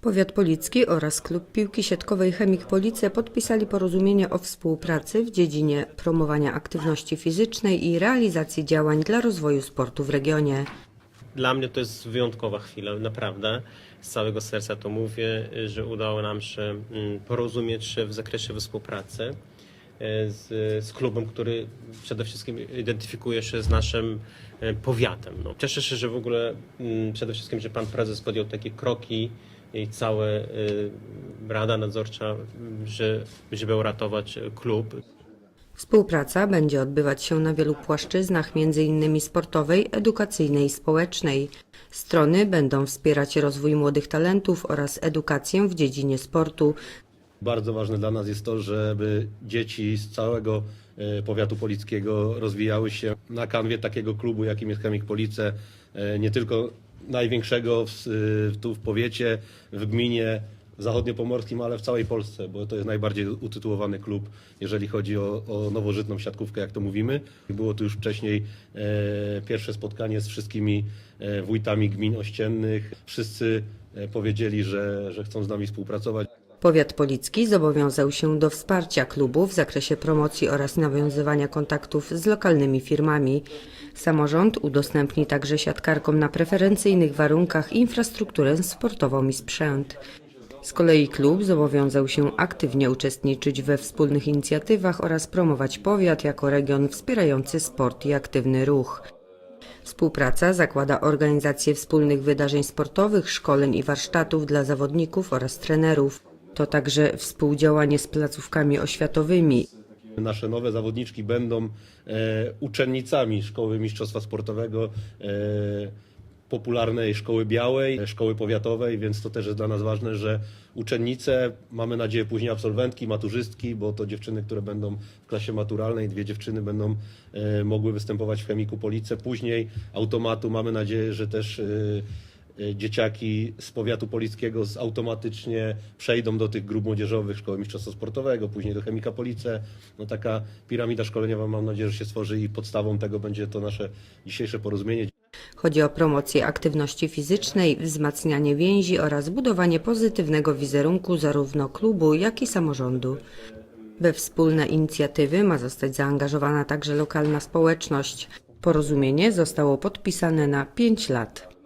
Powiat Policki oraz Klub Piłki Siatkowej Chemik Police podpisali porozumienie o współpracy w dziedzinie promowania aktywności fizycznej i realizacji działań dla rozwoju sportu w regionie. Dla mnie to jest wyjątkowa chwila, naprawdę. Z całego serca to mówię, że udało nam się mm, porozumieć się w zakresie współpracy e, z, z klubem, który przede wszystkim identyfikuje się z naszym e, powiatem. No, cieszę się, że w ogóle mm, przede wszystkim, że pan prezes podjął takie kroki i cała e, rada nadzorcza, że, żeby uratować klub. Współpraca będzie odbywać się na wielu płaszczyznach, m.in. sportowej, edukacyjnej i społecznej. Strony będą wspierać rozwój młodych talentów oraz edukację w dziedzinie sportu. Bardzo ważne dla nas jest to, żeby dzieci z całego e, powiatu polickiego rozwijały się na kanwie takiego klubu, jakim jest Chemik Police, e, nie tylko największego w, e, tu w powiecie, w gminie zachodniopomorskim, ale w całej Polsce, bo to jest najbardziej utytułowany klub, jeżeli chodzi o, o nowożytną siatkówkę, jak to mówimy. Było tu już wcześniej e, pierwsze spotkanie z wszystkimi e, wójtami gmin ościennych. Wszyscy e, powiedzieli, że, że chcą z nami współpracować. Powiat Policki zobowiązał się do wsparcia klubu w zakresie promocji oraz nawiązywania kontaktów z lokalnymi firmami. Samorząd udostępni także siatkarkom na preferencyjnych warunkach infrastrukturę sportową i sprzęt. Z kolei klub zobowiązał się aktywnie uczestniczyć we wspólnych inicjatywach oraz promować powiat jako region wspierający sport i aktywny ruch. Współpraca zakłada organizację wspólnych wydarzeń sportowych, szkoleń i warsztatów dla zawodników oraz trenerów. To także współdziałanie z placówkami oświatowymi. Nasze nowe zawodniczki będą e, uczennicami Szkoły Mistrzostwa Sportowego, e, popularnej Szkoły Białej, Szkoły Powiatowej, więc to też jest dla nas ważne, że uczennice, mamy nadzieję później absolwentki, maturzystki, bo to dziewczyny, które będą w klasie maturalnej, dwie dziewczyny będą e, mogły występować w Chemiku Police. Później automatu mamy nadzieję, że też e, dzieciaki z powiatu polickiego z- automatycznie przejdą do tych grup młodzieżowych Szkoły Mistrzostwa Sportowego, później do Chemika Police. No taka piramida szkoleniowa mam nadzieję, że się stworzy i podstawą tego będzie to nasze dzisiejsze porozumienie. Chodzi o promocję aktywności fizycznej, wzmacnianie więzi oraz budowanie pozytywnego wizerunku zarówno klubu, jak i samorządu. We wspólne inicjatywy ma zostać zaangażowana także lokalna społeczność. Porozumienie zostało podpisane na 5 lat.